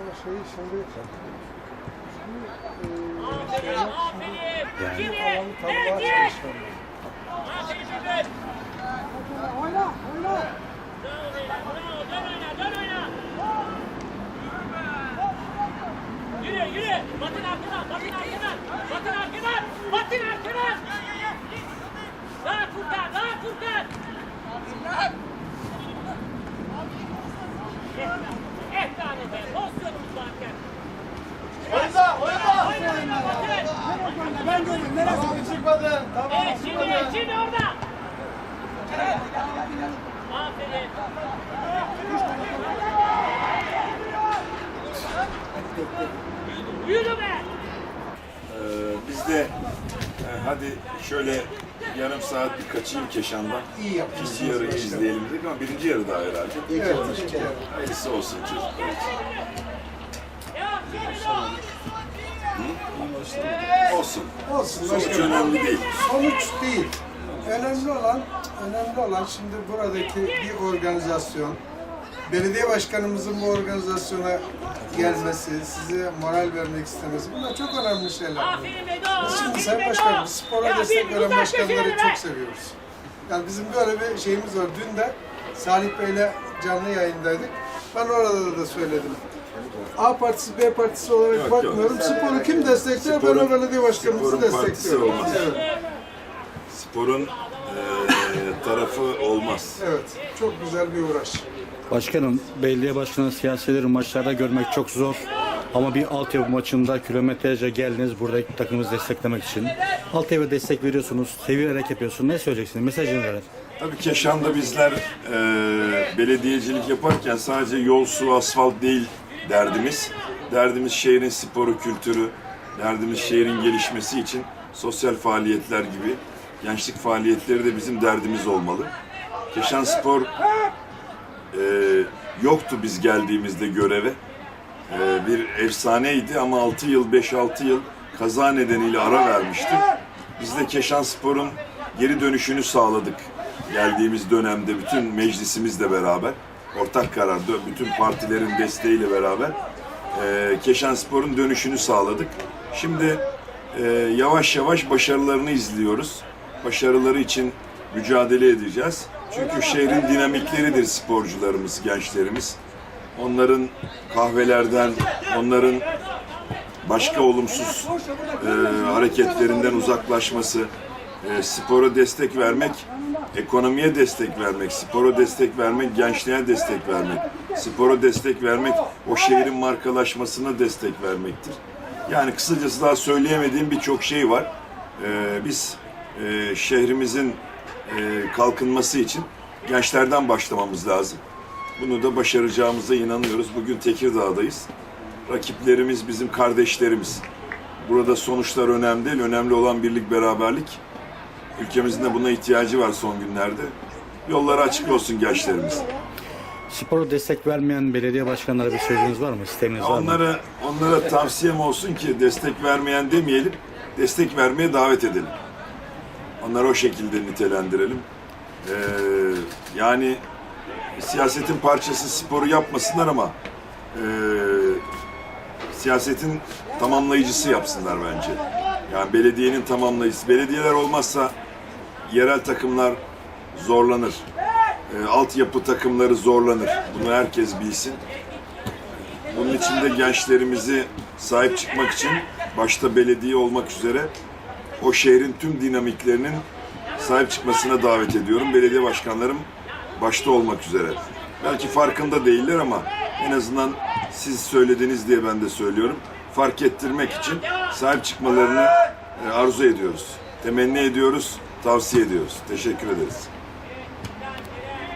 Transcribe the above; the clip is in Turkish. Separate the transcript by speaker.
Speaker 1: ama şeyi şimdi
Speaker 2: Aferin, aferin. Kimi?
Speaker 1: alanı
Speaker 2: Nerede?
Speaker 1: çalışıyorum.
Speaker 2: Aferin Mehmet.
Speaker 1: Oyna, oyna.
Speaker 3: Ben görüyorum. Neresi çıkmadı? Tamam.
Speaker 2: Evet, şimdi, şimdi orada. Aferin. Yürü be.
Speaker 4: Ee, biz de e, hadi şöyle yarım saat bir kaçayım Keşan'dan.
Speaker 1: İyi yapmışsınız
Speaker 4: İkinci yarı
Speaker 1: başkanım.
Speaker 4: izleyelim dedik ama birinci yarı daha herhalde.
Speaker 1: Evet.
Speaker 4: Hayırlısı olsun çocuklar için.
Speaker 2: Ya,
Speaker 4: Olsun.
Speaker 1: Olsun
Speaker 4: Sonuç
Speaker 1: başkanım.
Speaker 4: önemli değil.
Speaker 1: Sonuç değil. Önemli olan, önemli olan şimdi buradaki bir organizasyon. Belediye başkanımızın bu organizasyona gelmesi, size moral vermek istemesi bunlar çok önemli şeyler. Biz şimdi
Speaker 2: aferin
Speaker 1: Sayın. Başkanım, spora
Speaker 2: Ya,
Speaker 1: destek veren başkanları çok seviyoruz. Yani bizim böyle bir şeyimiz var. Dün de Salih Bey'le canlı yayındaydık. Ben orada da söyledim. A partisi, B partisi olarak
Speaker 4: Yok,
Speaker 1: bakmıyorum.
Speaker 4: yok.
Speaker 1: Sporu kim destekler? Ben
Speaker 4: Sporun-
Speaker 1: o belediye başkanımızı
Speaker 4: sporun partisi
Speaker 1: destekliyorum.
Speaker 4: olmaz.
Speaker 1: Evet,
Speaker 4: Sporun e, tarafı olmaz.
Speaker 1: evet. Çok güzel bir uğraş.
Speaker 5: Başkanım, belediye başkanı siyasileri maçlarda görmek çok zor. Ama bir altyapı maçında kilometrelerce geldiniz buradaki takımımızı desteklemek için. Altyapı destek veriyorsunuz, sevinerek yapıyorsunuz. Ne söyleyeceksiniz? Mesajını verin.
Speaker 4: Tabii Keşan'da bizler e, belediyecilik yaparken sadece yol, su, asfalt değil derdimiz. Derdimiz şehrin sporu, kültürü, derdimiz şehrin gelişmesi için sosyal faaliyetler gibi gençlik faaliyetleri de bizim derdimiz olmalı. Keşan Spor e, yoktu biz geldiğimizde göreve. E, bir efsaneydi ama 6 yıl, 5-6 yıl kaza nedeniyle ara vermişti. Biz de Keşan Spor'un geri dönüşünü sağladık geldiğimiz dönemde bütün meclisimizle beraber ortak kararda bütün partilerin desteğiyle beraber e, Keşan Spor'un dönüşünü sağladık. Şimdi e, yavaş yavaş başarılarını izliyoruz. Başarıları için mücadele edeceğiz. Çünkü şehrin dinamikleridir sporcularımız, gençlerimiz. Onların kahvelerden, onların başka olumsuz e, hareketlerinden uzaklaşması, e, spora destek vermek, ekonomiye destek vermek, spora destek vermek, gençliğe destek vermek, spora destek vermek, o şehrin markalaşmasına destek vermektir. Yani kısacası daha söyleyemediğim birçok şey var. E, biz e, şehrimizin e, kalkınması için gençlerden başlamamız lazım. Bunu da başaracağımıza inanıyoruz. Bugün Tekirdağ'dayız. Rakiplerimiz bizim kardeşlerimiz. Burada sonuçlar önemli değil. Önemli olan birlik, beraberlik. Ülkemizin de buna ihtiyacı var son günlerde. Yolları açık olsun gençlerimiz.
Speaker 5: Spora destek vermeyen belediye başkanlara bir sözünüz var mı? İsteğiniz var mı?
Speaker 4: Onlara, onlara tavsiyem olsun ki destek vermeyen demeyelim, destek vermeye davet edelim. Onları o şekilde nitelendirelim. Ee, yani siyasetin parçası sporu yapmasınlar ama e, siyasetin tamamlayıcısı yapsınlar bence. Yani belediyenin tamamlayıcısı. Belediyeler olmazsa yerel takımlar zorlanır. E, altyapı takımları zorlanır. Bunu herkes bilsin. Bunun için de gençlerimizi sahip çıkmak için başta belediye olmak üzere o şehrin tüm dinamiklerinin sahip çıkmasına davet ediyorum. Belediye başkanlarım başta olmak üzere. Belki farkında değiller ama en azından siz söylediniz diye ben de söylüyorum. Fark ettirmek için sahip çıkmalarını e, arzu ediyoruz. Temenni ediyoruz, tavsiye ediyoruz. Teşekkür ederiz.